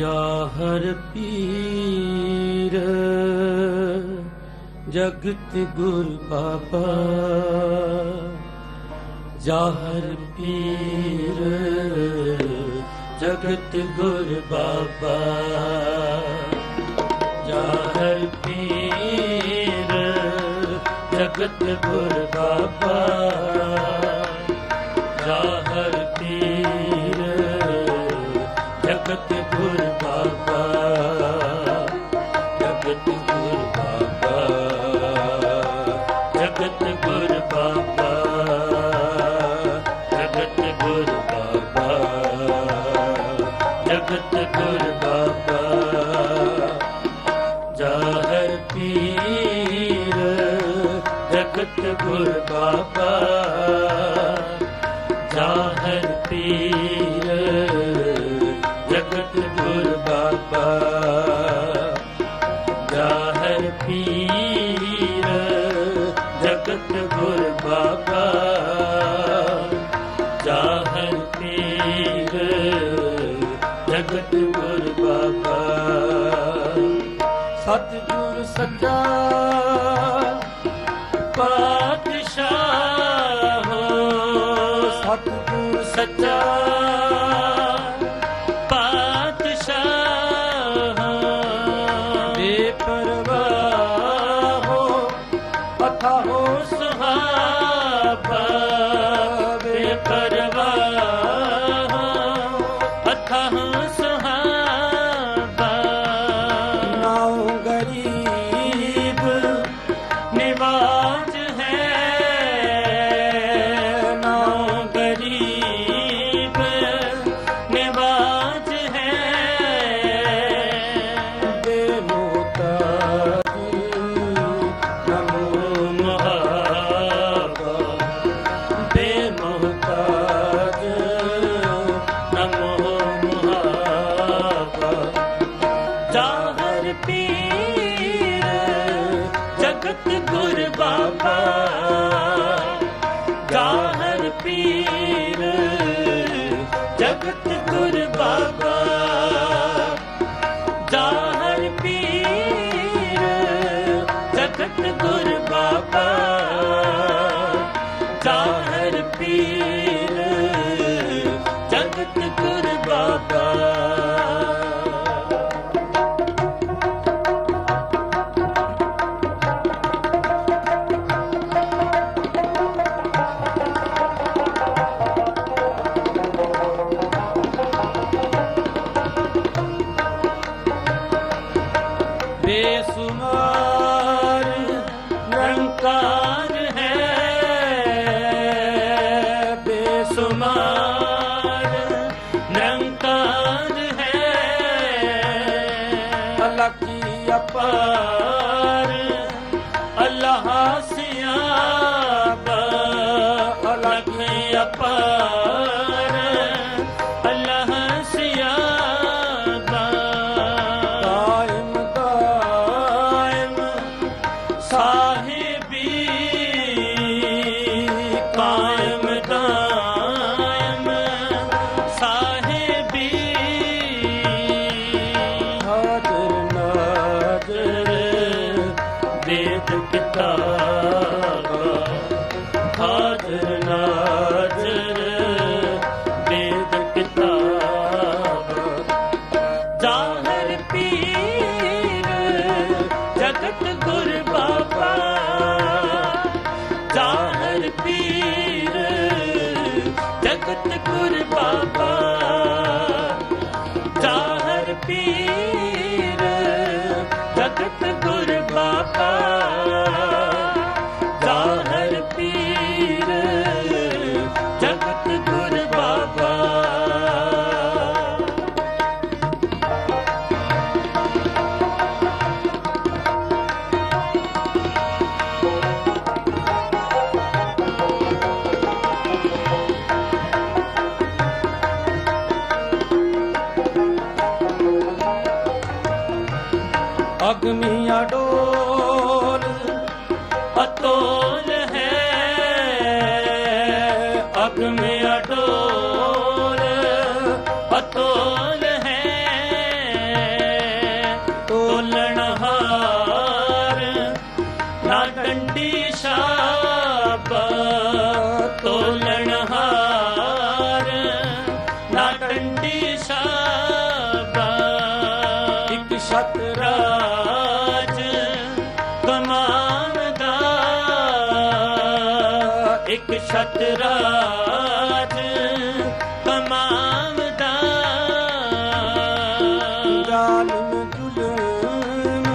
ਜਾ ਹਰ ਪੀਰ, ਜਗਤ ਗੁਰ ਪਾਪਾ ਜਾ ਪੀਰ, ਜਗਤ ਗੁਰ ਬਾਬਾ। ਜਾਹਰ ਪੀਰ, ਜਗਤ ਗੁਰ ਬਾਬਾ। ਸਤਗੁਰ ਬਾਬਾ Baba. be आंख में अटो ਇੱਕ ਛਤਰਾਜ ਕਮਾਵਦਾ ਜ਼ਾਲਮ ਜ਼ੁਲਮ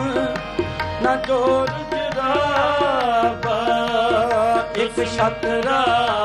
ਨਾ ਇੱਕ ਛਤਰਾਜ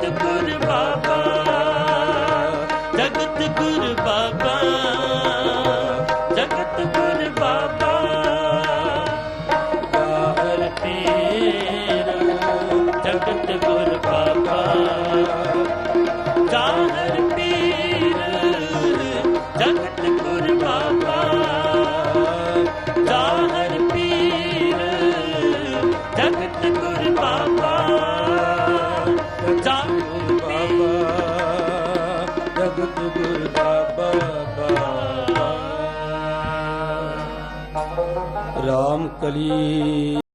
the good ਰਾਮ ਕਲੀ।